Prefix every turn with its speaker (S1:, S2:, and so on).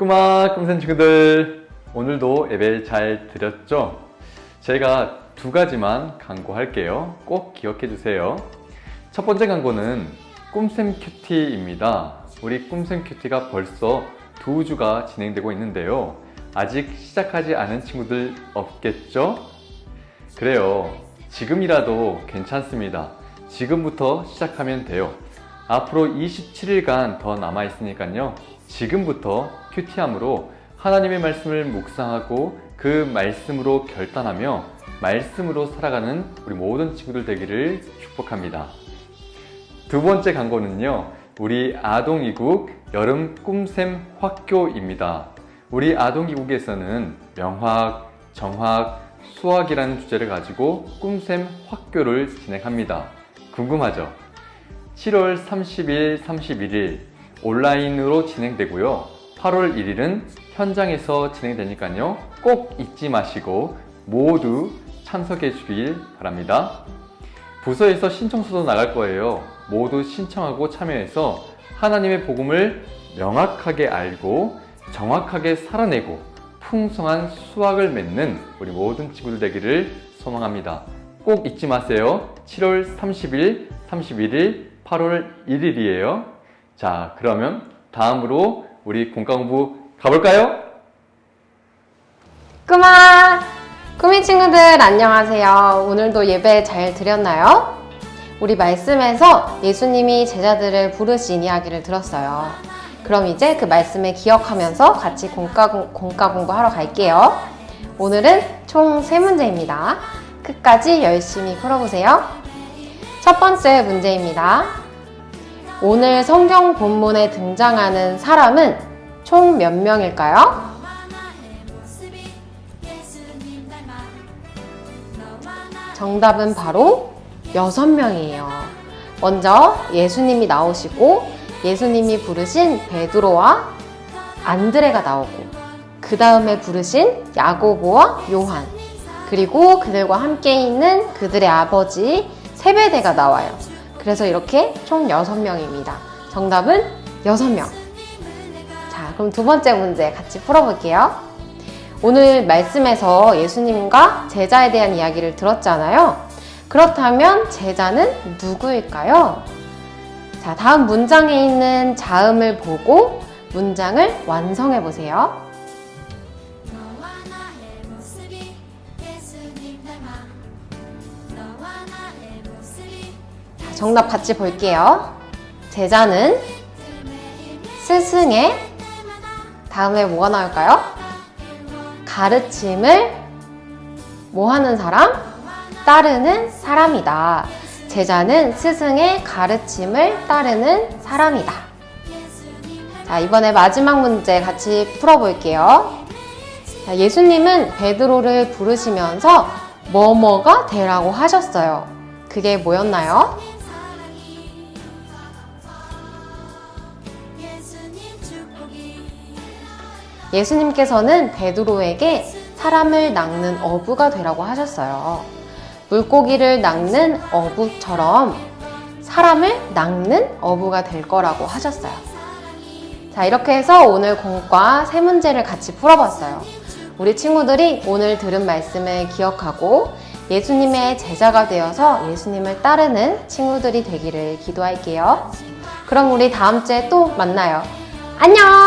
S1: 꼬마 꿈센 친구들 오늘도 예배 잘 드렸죠? 제가 두 가지만 강구할게요. 꼭 기억해 주세요. 첫 번째 강구는 꿈샘 큐티입니다. 우리 꿈샘 큐티가 벌써 두 주가 진행되고 있는데요. 아직 시작하지 않은 친구들 없겠죠? 그래요. 지금이라도 괜찮습니다. 지금부터 시작하면 돼요. 앞으로 27일간 더 남아 있으니까요. 지금부터 큐티함으로 하나님의 말씀을 묵상하고 그 말씀으로 결단하며 말씀으로 살아가는 우리 모든 친구들 되기를 축복합니다. 두 번째 광고는요. 우리 아동이국 여름 꿈샘 학교입니다. 우리 아동이국에서는 명학, 정학, 수학이라는 주제를 가지고 꿈샘 학교를 진행합니다. 궁금하죠? 7월 30일, 31일 온라인으로 진행되고요. 8월 1일은 현장에서 진행되니까요. 꼭 잊지 마시고 모두 참석해 주길 바랍니다. 부서에서 신청서도 나갈 거예요. 모두 신청하고 참여해서 하나님의 복음을 명확하게 알고 정확하게 살아내고 풍성한 수확을 맺는 우리 모든 친구들 되기를 소망합니다. 꼭 잊지 마세요. 7월 30일, 31일, 8월 1일이에요. 자, 그러면 다음으로 우리 공과 공부 가볼까요?
S2: 꼬마! 꾸미 친구들 안녕하세요. 오늘도 예배 잘 드렸나요? 우리 말씀에서 예수님이 제자들을 부르신 이야기를 들었어요. 그럼 이제 그 말씀을 기억하면서 같이 공과, 공- 공과 공부하러 갈게요. 오늘은 총 세 문제입니다. 끝까지 열심히 풀어보세요. 첫 번째 문제입니다. 오늘 성경 본문에 등장하는 사람은 총 몇 명일까요? 정답은 바로 여섯 명이에요. 먼저 예수님이 나오시고 예수님이 부르신 베드로와 안드레가 나오고 그 다음에 부르신 야고보와 요한 그리고 그들과 함께 있는 그들의 아버지 세베대가 나와요. 그래서 이렇게 총 여섯 명입니다. 정답은 여섯 명. 자, 그럼 두 번째 문제 같이 풀어볼게요. 오늘 말씀에서 예수님과 제자에 대한 이야기를 들었잖아요. 그렇다면 제자는 누구일까요? 자, 다음 문장에 있는 자음을 보고 문장을 완성해 보세요. 정답 같이 볼게요. 제자는 스승의 다음에 뭐가 나올까요? 가르침을 뭐 하는 사람? 따르는 사람이다. 제자는 스승의 가르침을 따르는 사람이다. 자, 이번에 마지막 문제 같이 풀어볼게요. 자, 예수님은 베드로를 부르시면서 뭐뭐가 되라고 하셨어요. 그게 뭐였나요? 예수님께서는 베드로에게 사람을 낚는 어부가 되라고 하셨어요. 물고기를 낚는 어부처럼 사람을 낚는 어부가 될 거라고 하셨어요. 자, 이렇게 해서 오늘 공과 세 문제를 같이 풀어봤어요. 우리 친구들이 오늘 들은 말씀을 기억하고 예수님의 제자가 되어서 예수님을 따르는 친구들이 되기를 기도할게요. 그럼 우리 다음 주에 또 만나요. 안녕!